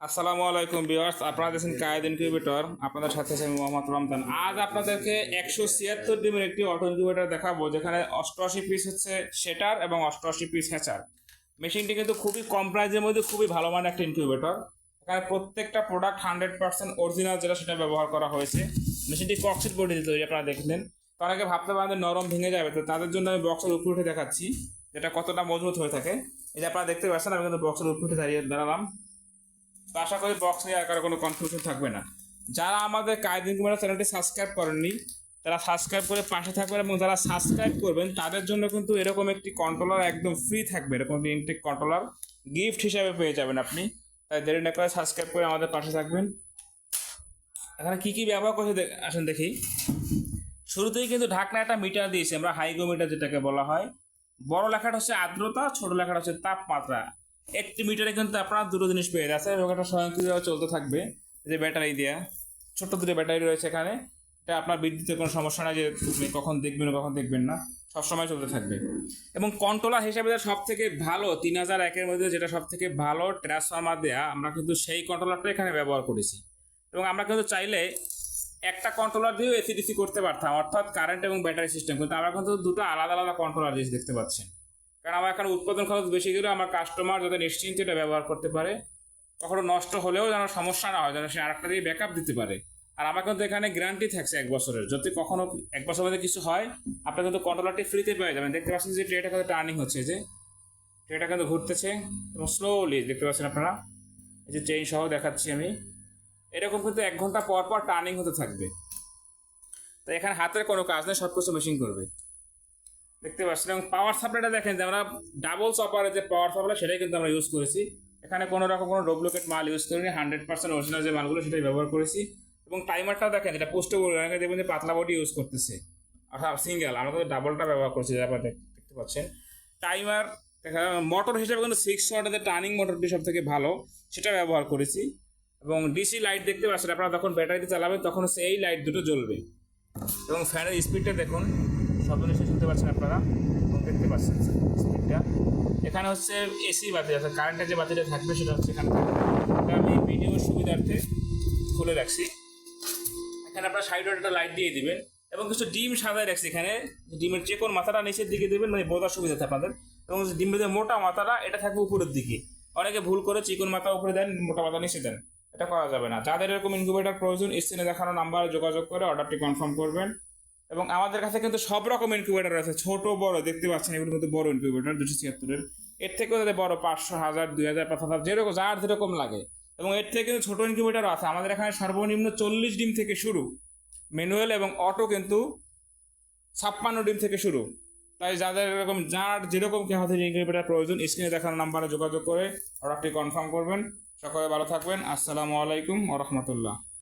আসসালামু আলাইকুম ভিউয়ার্স, আপনারা দেখছেন কায়েদ ইনকিউবেটর আপনাদের সাথে আছে আমি মোহাম্মদ রমজান। আজ আপনাদেরকে একশো ছিয়াত্তর ডিমের একটি অটো ইনকিউবেটর দেখাবো, যেখানে অষ্টআশি পিস হচ্ছে সেটার এবং অষ্টআশি পিস হ্যাচার মেশিনটি কিন্তু খুবই কম প্রাইজের মধ্যে খুবই ভালো মানের একটা ইনকিউবেটর এখানে প্রত্যেকটা প্রোডাক্ট হান্ড্রেড পার্সেন্ট অরিজিনাল যেটা সেটা ব্যবহার করা হয়েছে। মেশিনটি কক্সিট বডি তৈরি, আপনারা দেখলেন অনেকে ভাবতে পারেন নরম ভেঙে যাবে, তো তাদের জন্য আমি বক্সের উপরে উঠে দেখাচ্ছি, যেটা কতটা মজবুত হয়ে থাকে। যে আপনারা দেখতে পাচ্ছেন, আমি কিন্তু বক্সের উপরে উঠে দাঁড়িয়ে দাঁড়ালাম। তো আশা করি বক্স নিয়ে আর কারও কোনো কনফিউশন থাকবে না। যারা আমাদের কায়দিন কুমার চ্যানেলটি সাবস্ক্রাইব করেননি, তারা সাবস্ক্রাইব করে পাশে থাকবেন এবং যারা সাবস্ক্রাইব করবেন, তাদের জন্য কিন্তু এরকম একটি কন্ট্রোলার একদম ফ্রি থাকবে। এরকম একটি ইনটেক কন্ট্রোলার গিফট হিসাবে পেয়ে যাবেন আপনি। তাই দেরি না করে সাবস্ক্রাইব করে আমাদের পাশে থাকবেন। এখানে কী কী ব্যবহার করছে আসেন দেখি। শুরুতেই কিন্তু ঢাকনা একটা মিটার দিয়েছি, আমরা হাইগো মিটার যেটাকে বলা হয়। বড় লেখাটা হচ্ছে আর্দ্রতা, ছোট লেখাটা হচ্ছে তাপমাত্রা। একটি মিটারে কিন্তু আপনারা দুটো জিনিস পেয়ে যাচ্ছে এবং একটা স্বয়ংক্রিয়ভাবে চলতে থাকবে। যে ব্যাটারি দেওয়া ছোট্ট দুটো ব্যাটারি রয়েছে এখানে। এটা আপনার বিদ্যুতের কোনো সমস্যা নাই যে আপনি কখন দেখবেন কখন দেখবেন না। সবসময় চলতে থাকবে। এবং কন্ট্রোলার হিসাবে সব থেকে ভালো, তিন হাজার একের মধ্যে যেটা সব থেকে ভালো ট্রান্সফর্মার দেয়া, আমরা কিন্তু সেই কন্ট্রোলারটা এখানে ব্যবহার করেছি। এবং আমরা কিন্তু চাইলে একটা কন্ট্রোলার দিয়েও এসিডিসি করতে পারতাম, অর্থাৎ কারেন্ট এবং ব্যাটারি সিস্টেম কিন্তু আমরা কিন্তু দুটো আলাদা আলাদা কন্ট্রোলার জিনিস দেখতে পাচ্ছেন। কারণ আমার এখানে উৎপাদন খরচ বেশি গেলে আমার কাস্টমার যাতে নিশ্চিন্তে এটা ব্যবহার করতে পারে, কখনো নষ্ট হলেও যেন সমস্যা না হয়, যেন সে আরেকটা দিয়ে ব্যাকআপ দিতে পারে। আর আমার কিন্তু এখানে গ্যারান্টি থাকছে এক বছরের। যদি কখনো এক বছর মধ্যে কিছু হয়, আপনি কিন্তু কন্ট্রোলারটি ফ্রিতে পেয়ে যাবেন। দেখতে পাচ্ছেন যে ট্রেটা কিন্তু টার্নিং হচ্ছে যে ট্রেটা কিন্তু ঘুরতেছে এবং স্লোলি দেখতে পাচ্ছেন আপনারা। এই যে চেইন সহ দেখাচ্ছি আমি। এরকম কিন্তু এক ঘণ্টা পর পর টার্নিং হতে থাকবে। তো এখানে হাতের কোনো কাজ নেই সব কিছু মেশিন করবে। দেখতে পাচ্ছেন, এবং পাওয়ার সাপ্লাইটা দেখেন যে আমরা ডাবল চপারের যে পাওয়ার সাপ্লাই সেটাই কিন্তু আমরা ইউজ করেছি। এখানে কোনো রকম কোনো ডুপ্লিকেট মাল ইউজ করিনি হান্ড্রেড পার্সেন্ট অরিজিনাল যে মালগুলো, সেটাই ব্যবহার করেছি। এবং টাইমারটা দেখেন যেটা পোস্টে অনেকে দেখবেন যে পাতলা বডি ইউজ করতেছে। অর্থাৎ সিঙ্গেল আমরা কিন্তু ডাবলটা ব্যবহার করছি আপনারা দেখতে পাচ্ছেন। টাইমার মোটর হিসেবে কিন্তু সিক্স ওয়াটের টার্নিং মোটরটি সব থেকে ভালো, সেটা ব্যবহার করেছি। এবং ডিসি লাইট দেখতে পাচ্ছেন, আপনারা যখন ব্যাটারিতে চালাবেন, তখন সেই লাইট দুটো জ্বলবে। এবং ফ্যানের স্পিডটা দেখুন শব্দ নিশ্চয়ই শুনতে পাচ্ছেন আপনারা? দেখতে পাচ্ছেন স্পিডটা। এখানে হচ্ছে এসি বাতি আছে কারেন্টের যে বাতিটা থাকবে সেটা হচ্ছে এখানে থাকবে। আমি ভিডিওর সুবিধার্থে খুলে রাখছি। এখানে আপনার সাইডে একটা লাইট দিয়ে দিবেন এবং কিছু ডিম সাজায় রাখছি এখানে। ডিমের যে কোন মাথাটা নিচের দিকে দেবেন মানে বোঝার সুবিধা আছে আপনাদের। এবং ডিমের যে মোটা মাথাটা, এটা থাকবে উপরের দিকে। অনেকে ভুল করে চিকন মাথা উপরে দেন, মোটা মাথা নিচে দেন। এটা করা যাবে না। যাদের এরকম ইনকিউবেটার প্রয়োজন স্ক্রিনে দেখানো নাম্বারে যোগাযোগ করে অর্ডারটি কনফার্ম করবেন। এবং আমাদের কাছে কিন্তু সব রকম ইনকিউবেটার আছে ছোট, বড়, দেখতে পাচ্ছেন এগুলো কিন্তু বড় ইনকিউবেটার দুশো ছিয়াত্তরের। এর থেকেও যাদের বড়, পাঁচশো, হাজার, দুই হাজার, পাঁচ হাজার যেরকম, যার যেরকম লাগে। এবং এর থেকে কিন্তু ছোট ইনকিউবেটারও আছে। আমাদের এখানে সর্বনিম্ন চল্লিশ ডিম থেকে শুরু। ম্যানুয়াল এবং অটো কিন্তু ছাপ্পান্ন ডিম থেকে শুরু। তাই যাদের এরকম, যার যেরকম কি হাতে ইনকিউবেটার প্রয়োজন স্ক্রিনে দেখানো নাম্বারে যোগাযোগ করে অর্ডারটি কনফার্ম করবেন। সকলে ভালো থাকবেন। আসসালামু আলাইকুম ওরহমতুল্লাহ